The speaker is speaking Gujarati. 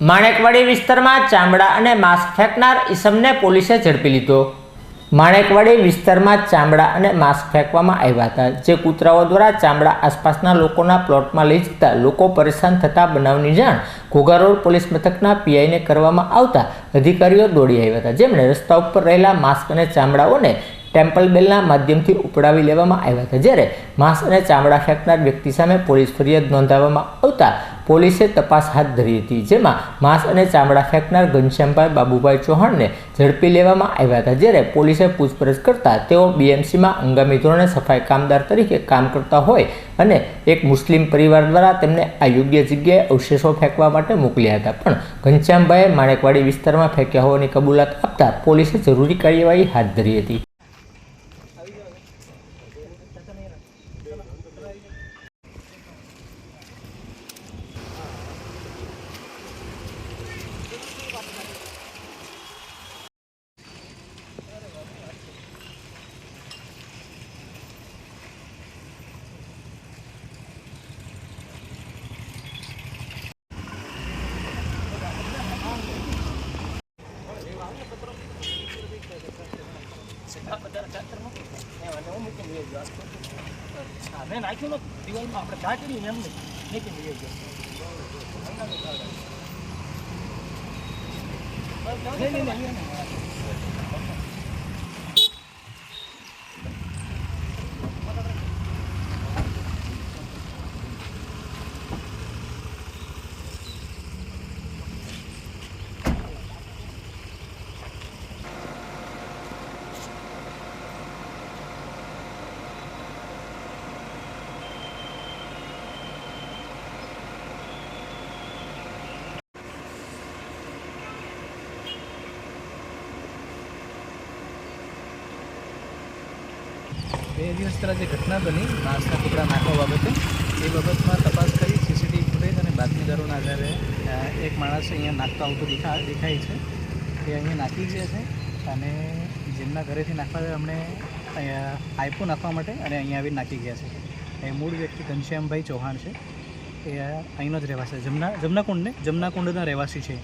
માણેકવાડી વિસ્તારમાં ચામડા અને માંસ ફેંકનાર ઈસમને પોલીસે ઝડપી લીધો. માણેકવાડી વિસ્તારમાં ચામડા અને માંસ ફેંકવામાં આવ્યા હતા. જે કૂતરાઓ દ્વારા ચામડા આસપાસના લોકોના પ્લોટમાં લઈ જતા લોકો પરેશાન થતા બનાવની જાણ ઘોઘા રોડ પોલીસ મથકના પીઆઈને કરવામાં આવતા અધિકારીઓ દોડી આવ્યા હતા. જેમણે રસ્તા ઉપર રહેલા માસ્ક અને ચામડાઓને ટેમ્પલ બેલના માધ્યમથી ઉપડાવી લેવામાં આવ્યા હતા. જ્યારે માંસ અને ચામડા ફેંકનાર વ્યક્તિ સામે પોલીસ ફરિયાદ નોંધાવવામાં આવતા પોલીસે તપાસ હાથ ધરી હતી, જેમાં માંસ અને ચામડા ફેંકનાર ઘનશ્યામભાઈ બાબુભાઈ ચૌહાણને ઝડપી લેવામાં આવ્યા હતા, જ્યારે પોલીસે પૂછપરછ કરતા તેઓ બીએમસીમાં હંગામી ધોરણે સફાઈ કામદાર તરીકે કામ કરતા હોય અને એક મુસ્લિમ પરિવાર દ્વારા તેમને આ યોગ્ય જગ્યાએ અવશેષો ફેંકવા માટે મોકલ્યા હતા. પણ ઘનશ્યામભાઈએ માણેકવાડી વિસ્તારમાં ફેંક્યા હોવાની કબૂલાત આપતા પોલીસે જરૂરી કાર્યવાહી હાથ ધરી હતી. મેં નાખ્યું નથી દિવાલમાં આપણે ને એમ નહીં નીકળી લઈએ બે દિવસ પહેલાં જે ઘટના બની માંસના ટુકડા નાખવા બાબતે, એ બાબતમાં તપાસ કરી, સીસીટીવી ફૂટેજ અને બાતમીદારોના આધારે એક માણસ અહીંયા નાખતો આવતો દેખા, દેખાય છે. એ અહીંયા નાખી ગયા છે અને જેમના ઘરેથી નાખવા અમને આપ્યું નાખવા માટે અને અહીંયા આવી નાખી ગયા છે. એ મૂળ વ્યક્તિ ઘનશ્યામભાઈ ચૌહાણ છે. એ અહીંનો જ રહેવાસી જમના, જમનાકુંડને, જમનાકુંડના રહેવાસી છે.